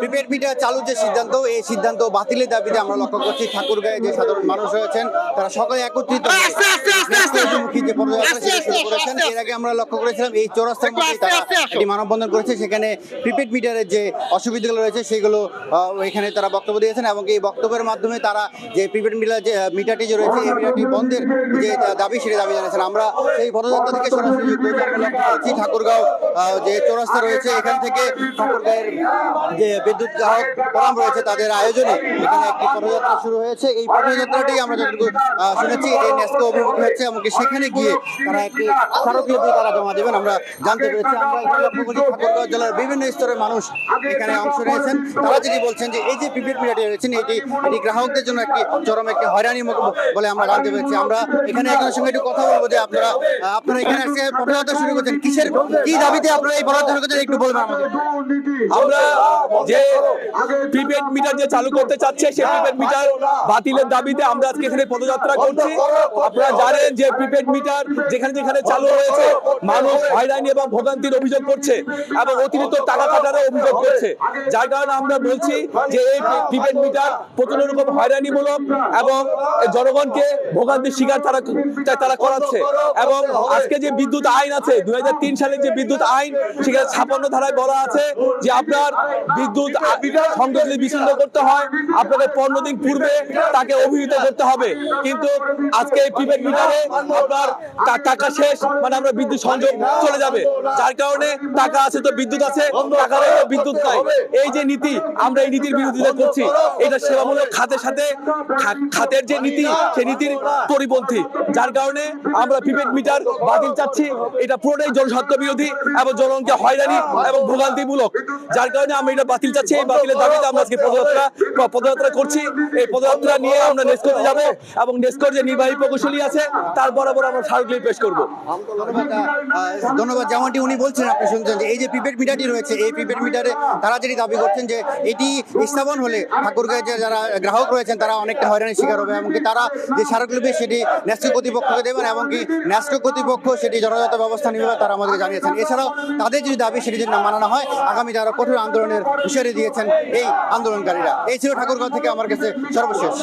Prepaid metre চালুর যে সিদ্ধান্ত এই সিদ্ধান্ত বাতিলের দাবিতে আমরা লক্ষ্য করছি। ঠাকুরগাঁয়ে যে সাধারণ মানুষ রয়েছেন তারা সকলে একত্রিত এর আগে আমরা লক্ষ্য করেছিলাম এই চৌরাস্তার মধ্যেই তারা একটি মানববন্ধন করেছে সেখানে প্রিপেড মিটারের যে অসুবিধাগুলো রয়েছে সেগুলো এখানে তারা বক্তব্য দিয়েছেন এবং এই বক্তব্যের মাধ্যমে তারা যে প্রিপেড মিটার যে মিটারটি যে রয়েছে এই মিটারটি বন্ধের যে দাবি সেটা দাবি জানিয়েছেন। আমরা সেই পদযাত্রা থেকে সরাসরি ঠাকুরগাঁও যে চৌরাস্তা রয়েছে এখান থেকে ঠাকুরগাঁয়ের যে বিদ্যুৎ গ্রাহক ফোরাম রয়েছে তাদের আয়োজনে। এখানে একটি পদযাত্রা শুরু হয়েছে। এই পদযাত্রাটি আমরা যতটুকু শুনেছি এই নেস্কো অভিমুখী হচ্ছে, এমনকি সেখানে গিয়ে তারা একটি স্মারকলিপি তারা জমা দেবেন। আমরা জানতে পেরেছি, আমরা এখানে লক্ষ্য জেলার বিভিন্ন স্তরের মানুষ এখানে অংশ নিয়েছেন। তারা যদি বলছেন যে এই যে প্রিপেড মিটারটি রয়েছেন এটি এটি গ্রাহকদের জন্য একটি চরম একটি হয়রানি বলে আমরা জানতে পেরেছি। আমরা এখানে একজনের সঙ্গে একটু কথা বলব যে আপনারা আপনারা এখানে আজকে পদযাত্রা শুরু করছেন। কিসের, কি দাবিতে আপনারা এই পদযাত্রা শুরু করছেন? একটু বলবেন আমাদের। আমরা যে প্রিপেড মিটার যে চালু করতে চাচ্ছে সেই প্রিপেড মিটার বাতিলের দাবিতে আমরা আজকে এখানে পদযাত্রা করছি। আপনারা জানেন যে প্রিপেড মিটার যেখানে যেখানে চালু হয়েছে, মানুষ হয়রানি এবং ভোগান্তির অভিযোগ করছে এবং অতিরিক্ত টাকা কাটারও অভিযোগ করছে। যার কারণে আমরা বলছি যে এই প্রিপেড মিটার রকম এবং জনগণকে ভোগান্তির শিকার তারা তারা করাচ্ছে। এবং আজকে যে বিদ্যুৎ আইন আছে, দুই সালের যে বিদ্যুৎ আইন, সেখানে ছাপান্ন ধারায় বলা আছে যে আপনার বিদ্যুৎ আ- সংযোগ বিচ্ছিন্ন করতে হয়। পনেরো দিন পূর্বে তাকে অভিহিত করতে হবে। কিন্তু আজকে প্রিপেড মিটারে আপনার টাকা শেষ মানে আমরা বিদ্যুৎ সংযোগ চলে যাবে। যার কারণে টাকা আছে তো বিদ্যুৎ আছে, টাকা বিদ্যুৎ নাই। এই যে নীতি, আমরা এই নীতির বিরোধিতা করছি। এটা সেবামূলক খাতের সাথে খাতের যে নীতি, সেই নীতির পরিপন্থী। যার কারণে আমরা প্রিপেড মিটার বাতিল চাচ্ছি। এটা পুরোটাই জনস্বার্থ বিরোধী এবং জনগণকে হয়রানি এবং ভোগান্তিমূলক। যার কারণে আমরা এটা বাতিল চাচ্ছি এই বাতিলের দাবিতে আমরা আজকে পদযাত্রা পদযাত্রা করছি। এই পদযাত্রা নিয়ে আমরা নেস্কোতে যাব এবং নেস্কোর যে নির্বাহী প্রকৌশলী আছে তার বরাবর আমরা স্মারকলিপি পেশ করব। ধন্যবাদ যেমনটি উনি বলছেন আপনি শুনছেন যে এই যে প্রিপেড মিটারটি রয়েছে এই প্রিপেড মিটারে তারা যেটি দাবি করছেন যে এটি স্থাপন হলে ঠাকুরগাঁয়ে যে যারা গ্রাহক রয়েছেন তারা অনেকটা হয়রানির শিকার হবে এমনকি তারা যে স্মারকলিপি সেটি ন্যাস্টো কর্তৃপক্ষকে দেবেন এমনকি ন্যাস্টো কর্তৃপক্ষ সেটি যথাযথ ব্যবস্থা নেবে তারা আমাদেরকে জানিয়েছেন। এছাড়াও তাদের যদি দাবি সেটি যদি না মানানো হয় আগামী যারা কঠোর আন্দোলনের হুঁশিয়ারি দিয়েছেন এই আন্দোলনকারীরা। এই ছিল ঠাকুরগাঁও থেকে আমার কাছে সর্বশেষ।